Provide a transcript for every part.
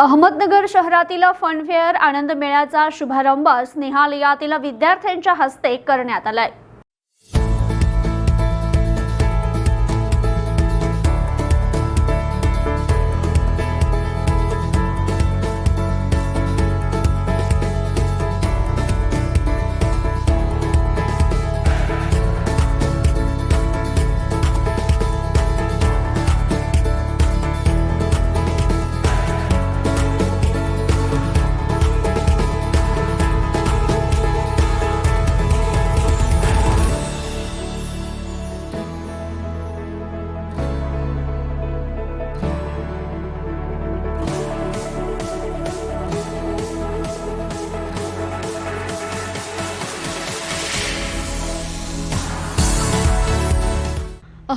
अहमदनगर शहरातील फनफेअर आनंद मेळ्याचा शुभारंभ स्नेहालयातील विद्यार्थ्यांच्या हस्ते करण्यात आलाय.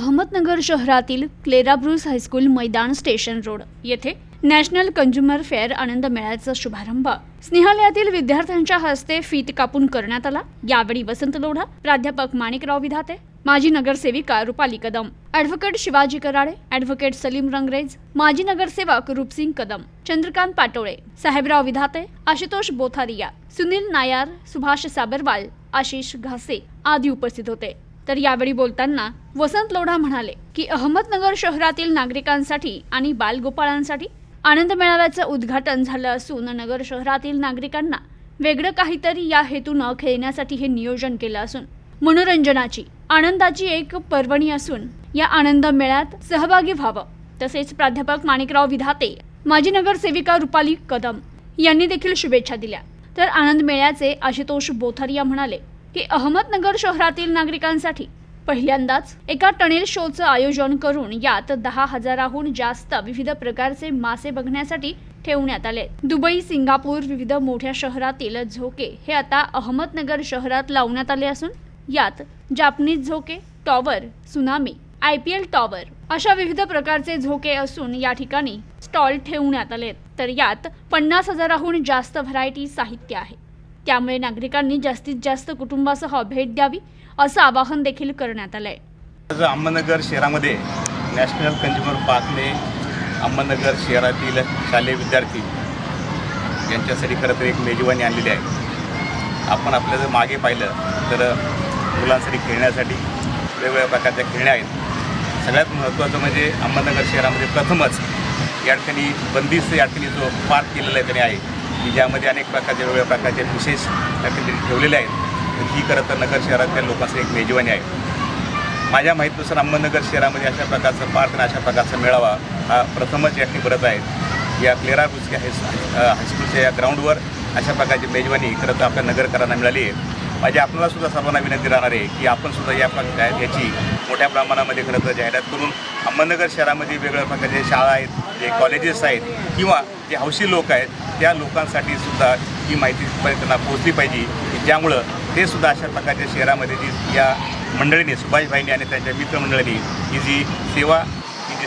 अहमदनगर शहरातील क्लेराब्रुस हायस्कूल मैदान स्टेशन रोड येथे नॅशनल कंझ्युमर फेअर आनंद मेळ्याचा शुभारंभ. स्नेहालयातील विद्यार्थ्यांच्या हस्ते फीत कापून करण्यात आला. यावेळी वसंत लोढा प्राध्यापक माणिकराव विधाते माजी नगरसेविका रुपाली कदम ॲडव्होकेट शिवाजी कराडे ॲडव्होकेट सलीम रंगरेज माजी नगरसेवक रूपसिंग कदम चंद्रकांत पाटोळे साहेबराव विधाते आशुतोष बोथारिया सुनील नायर सुभाष साबरवाल आशिष घासे आदी उपस्थित होते. तर यावेळी बोलताना वसंत लोढा म्हणाले की अहमदनगर शहरातील नागरिकांसाठी आणि बालगोपाळांसाठी आनंद मेळाव्याचं उद्घाटन झालं असून नगर शहरातील नागरिकांना वेगळं काहीतरी या हेतूनं खेळण्यासाठी हे नियोजन केलं असून मनोरंजनाची आनंदाची एक पर्वणी असून या आनंद मेळ्यात सहभागी व्हावं. तसेच प्राध्यापक माणिकराव विधाते माजी नगरसेविका रुपाली कदम यांनी देखील शुभेच्छा दिल्या. तर आनंद मेळ्याचे आशुतोष बोथरिया म्हणाले की अहमदनगर शहरातील नागरिकांसाठी पहिल्यांदाच एका टनेल शोचं आयोजन करून यात दहा हजाराहून जास्त विविध प्रकारचे मासे बघण्यासाठी ठेवण्यात आले. दुबई सिंगापूर विविध मोठ्या शहरातील झोके हे आता अहमदनगर शहरात लावण्यात आले असून यात जापनीज झोके tower tsunami I P L tower अशा विविध प्रकारचे झोके असून या ठिकाणी स्टॉल ठेवण्यात आले तर यात पन्नास हजाराहून जास्त व्हरायटी साहित्य आहे. त्यामुळे नागरिकांनी जास्तीत जास्त कुटुंबासह भेट द्यावी असं आवाहन देखील करण्यात आलंय. आज अहमदनगर शहरामध्ये नॅशनल कंझ्युमर पार्कने अहमदनगर शहरातील शालेय विद्यार्थी यांच्यासाठी खरं तर एक मेजवानी आणलेली आहे. आपण आपलं जर मागे पाहिलं तर मुलांसाठी खेळण्यासाठी वेगवेगळ्या प्रकारच्या खेळण्या आहेत. सगळ्यात महत्त्वाचं म्हणजे अहमदनगर शहरामध्ये प्रथमच या ठिकाणी बंदिस्त या ठिकाणी जो पार्क केलेला आहे त्याने आहे. की ज्यामध्ये अनेक प्रकारचे वेगवेगळ्या प्रकारचे विशेष त्या ठेवलेले आहेत. तर ही खरं तर नगर शहरातल्या लोकांसाठी एक मेजवानी आहे. माझ्या माहितीनुसार अहमदनगर शहरामध्ये अशा प्रकारचं पार्क आणि अशा प्रकारचा मेळावा हा प्रथमच या ठिकाणी भरत आहे. या क्लेरा बुचके हायस हायस्कूलच्या या ग्राउंडवर अशा प्रकारची मेजवानी खरं तर आपल्या नगरकरांना मिळाली आहे. माझी आपल्याला सुद्धा सर्वांना विनंती राहणार आहे की आपण सुद्धा या प्रकार याची मोठ्या प्रमाणामध्ये खरं तर जाहिरात करून अहमदनगर शहरामध्ये वेगवेगळ्या प्रकारचे शाळा आहेत जे कॉलेजेस आहेत किंवा जे हौशी लोक आहेत त्या लोकांसाठी सुद्धा ही माहिती त्यांना पोहोचली पाहिजे. की ज्यामुळं ते सुद्धा अशा प्रकारच्या शहरामध्ये जी या मंडळीने सुभाषभाईंनी आणि त्यांच्या मित्रमंडळींनी ही जी सेवा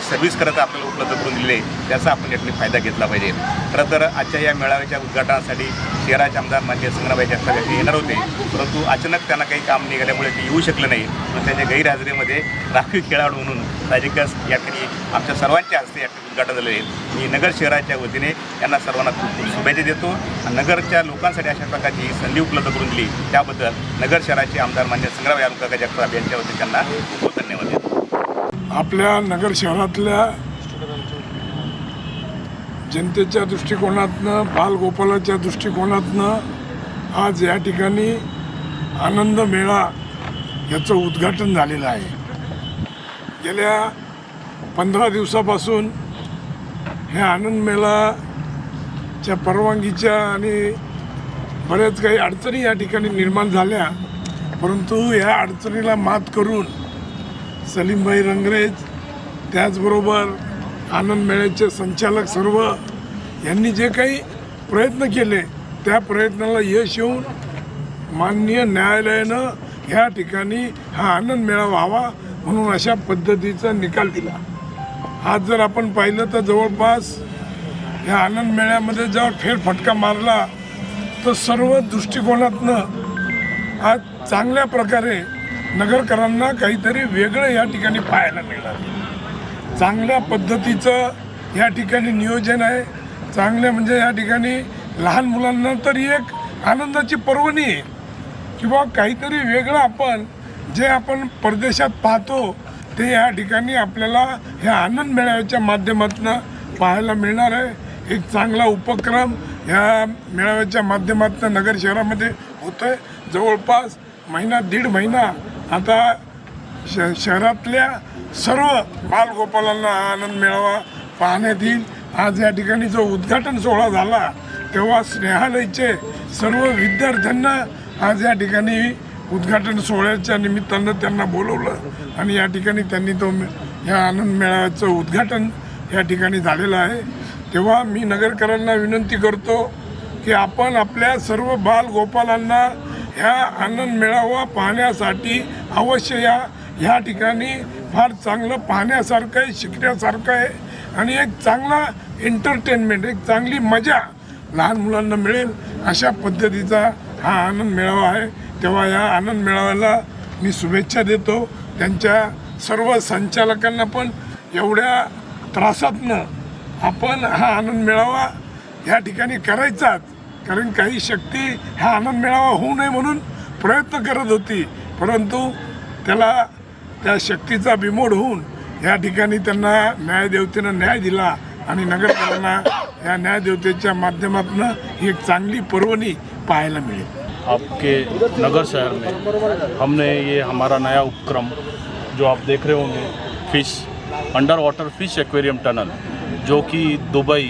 सर्व्हिस खरं तर आपल्याला उपलब्ध करून दिली आहे. त्याचा आपण यातून फायदा घेतला पाहिजे. खरं तर आजच्या या मेळाव्याच्या उद्घाटनासाठी शहराचे आमदार मान्य संग्रामबाई जगताप येणार होते. परंतु अचानक त्यांना काही काम निघाल्यामुळे ते येऊ शकले नाही. पण त्यांच्या गैरहजेरीमध्ये राखीव खेळाडू म्हणून साहजिकच या ठिकाणी आमच्या सर्वांच्या हस्ते या ठिकाणी उद्घाटन झालेले आहे. मी नगर शहराच्या वतीने यांना सर्वांना खूप खूप शुभेच्छा देतो. आणि नगरच्या लोकांसाठी अशा प्रकारची संधी उपलब्ध करून दिली. त्याबद्दल नगर शहराचे आमदार मान्य संग्राम यारुकाका जगताप यांच्या वतीने त्यांना खूप खूप धन्यवाद. आपल्या नगर शहरातल्या जनतेच्या दृष्टिकोनातनं बालगोपालाच्या दृष्टिकोनातनं आज या ठिकाणी आनंद मेळा याचं उद्घाटन झालेलं आहे. गेल्या पंधरा दिवसापासून हे आनंद मेळाच्या परवानगीच्या आणि बऱ्याच काही अडचणी या ठिकाणी निर्माण झाल्या परंतु या अडचणीला मात करून सलीमभाई रंगरेज त्याचबरोबर आनंद मेळ्याचे संचालक सर्व यांनी जे काही प्रयत्न केले त्या प्रयत्नाला यश येऊन माननीय न्यायालयानं ह्या ठिकाणी हा आनंद मेळा व्हावा म्हणून अशा पद्धतीचा निकाल दिला. आज जर आपण पाहिलं तर जवळपास ह्या आनंद मेळ्यामध्ये जेव्हा फेरफटका मारला तर सर्व दृष्टिकोनातनं आज चांगल्या प्रकारे नगरकरांना काहीतरी वेगळं या ठिकाणी पाहायला मिळणार. चांगल्या पद्धतीचं या ठिकाणी नियोजन आहे. चांगले म्हणजे या ठिकाणी लहान मुलांना तरी एक आनंदाची पर्वणी आहे. किंवा काहीतरी वेगळं आपण जे आपण परदेशात पाहतो ते या ठिकाणी आपल्याला ह्या आनंद मेळाव्याच्या माध्यमातून पाहायला मिळणार आहे. एक चांगला उपक्रम ह्या मेळाव्याच्या माध्यमातून नगर शहरामध्ये होतो आहे जवळपास महिना दीड महिना आता श शहरातल्या सर्व बालगोपालांना आनंद मिळावा पाहण्यात येईल. आज या ठिकाणी जो उद्घाटन सोहळा झाला तेव्हा स्नेहालयचे सर्व विद्यार्थ्यांना आज या ठिकाणी उद्घाटन सोहळ्याच्या निमित्तानं त्यांना बोलवलं आणि या ठिकाणी त्यांनी तो ह्या या आनंद मेळाव्याचं उद्घाटन या ठिकाणी झालेलं आहे. तेव्हा मी नगरकरांना विनंती करतो की आपण आपल्या सर्व बालगोपालांना ह्या आनंद मेळावा पाहण्यासाठी अवश्य या. ह्या ठिकाणी फार चांगलं पाहण्यासारखं आहे शिकण्यासारखं आहे. आणि एक चांगला एंटरटेनमेंट एक चांगली मजा लहान मुलांना मिळेल अशा पद्धतीचा हा आनंद मेळावा आहे. तेव्हा या आनंद मेळाव्याला मी शुभेच्छा देतो. त्यांच्या सर्व संचालकांना पण एवढ्या त्रासातनं आपण हा आनंद मेळावा या ठिकाणी करायचाच. कारण काही शक्ती हा आनंद मिळावा होऊ नये म्हणून प्रयत्न करत होती. परंतु त्याला त्या शक्तीचा बिमोड होऊन या ठिकाणी त्यांना न्यायदेवतेनं न्याय दिला आणि नगरकरांना या न्यायदेवतेच्या माध्यमातून ही एक चांगली पर्वणी पाहायला मिळेल. आपके नगर शहर में हमने ये हमारा नया उपक्रम जो आप देख रहे होंगे fish under water fish aquarium tunnel जो कि दुबई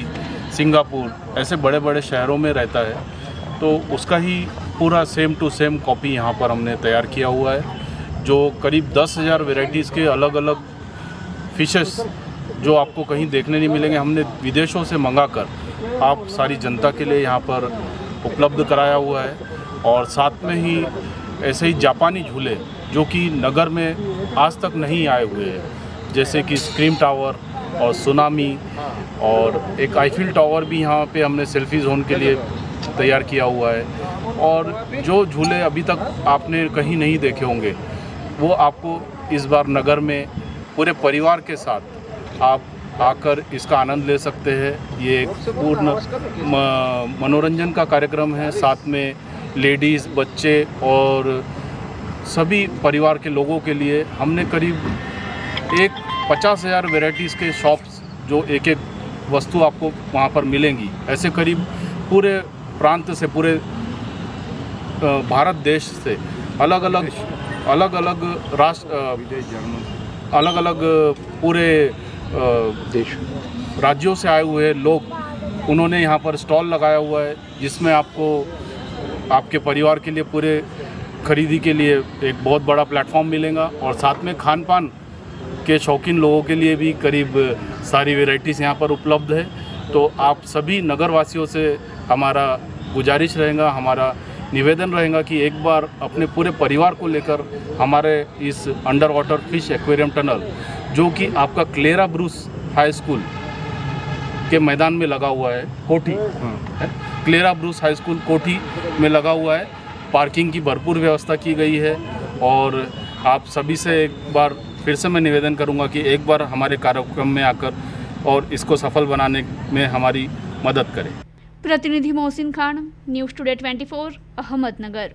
सिंगापुर, ऐसे बड़े बड़े शहरों में रहता है तो उसका ही पूरा सेम टू सेम कॉपी यहाँ पर हमने तैयार किया हुआ है, जो करीब दस हज़ार वेराइटीज़ के अलग अलग फिशेस जो आपको कहीं देखने नहीं मिलेंगे, हमने विदेशों से मंगा कर आप सारी जनता के लिए यहाँ पर उपलब्ध कराया हुआ है, और साथ में ही ऐसे ही जापानी झूले, जो कि नगर में आज तक नहीं आए हुए हैं, जैसे कि स्क्रीम टावर और सुनामी और एक आईफिल टावर भी यहाँ पे हमने सेल्फी जोन के लिए तैयार किया हुआ है। और जो झूले अभी तक आपने कहीं नहीं देखे होंगे, वो आपको इस बार नगर में पूरे परिवार के साथ आप आकर इसका आनंद ले सकते हैं। ये एक पूर्ण मनोरंजन का कार्यक्रम है। साथ में लेडीज़, बच्चे और सभी परिवार के लोगों के लिए हमने करीब एक पचास हज़ार वेराइटीज़ के शॉप्स जो एक एक वस्तु आपको वहाँ पर मिलेंगी। ऐसे करीब पूरे प्रांत से पूरे भारत देश से अलग अलग अलग अलग राष्ट्र अलग अलग पूरे देश। राज्यों से आए हुए लोग उन्होंने यहाँ पर स्टॉल लगाया हुआ है जिसमें आपको आपके परिवार के लिए पूरे खरीदी के लिए एक बहुत बड़ा प्लेटफॉर्म मिलेगा और साथ में खान पान के शौकीन लोगों के लिए भी करीब सारी वेराइटीज़ यहाँ पर उपलब्ध है। तो आप सभी नगर वासियों से हमारा गुजारिश रहेगा हमारा निवेदन रहेगा कि एक बार अपने पूरे परिवार को लेकर हमारे इस under water fish aquarium tunnel जो कि आपका क्लेरा ब्रूस हाई स्कूल के मैदान में लगा हुआ है Kothi. Clara Bruce High School Kothi में लगा हुआ है। पार्किंग की भरपूर व्यवस्था की गई है और आप सभी से एक बार फिर से मैं निवेदन करूँगा कि एक बार हमारे कार्यक्रम में आकर और इसको सफल बनाने में हमारी मदद करें। प्रतिनिधि Mohsin Khan, news today twenty four, Ahmednagar.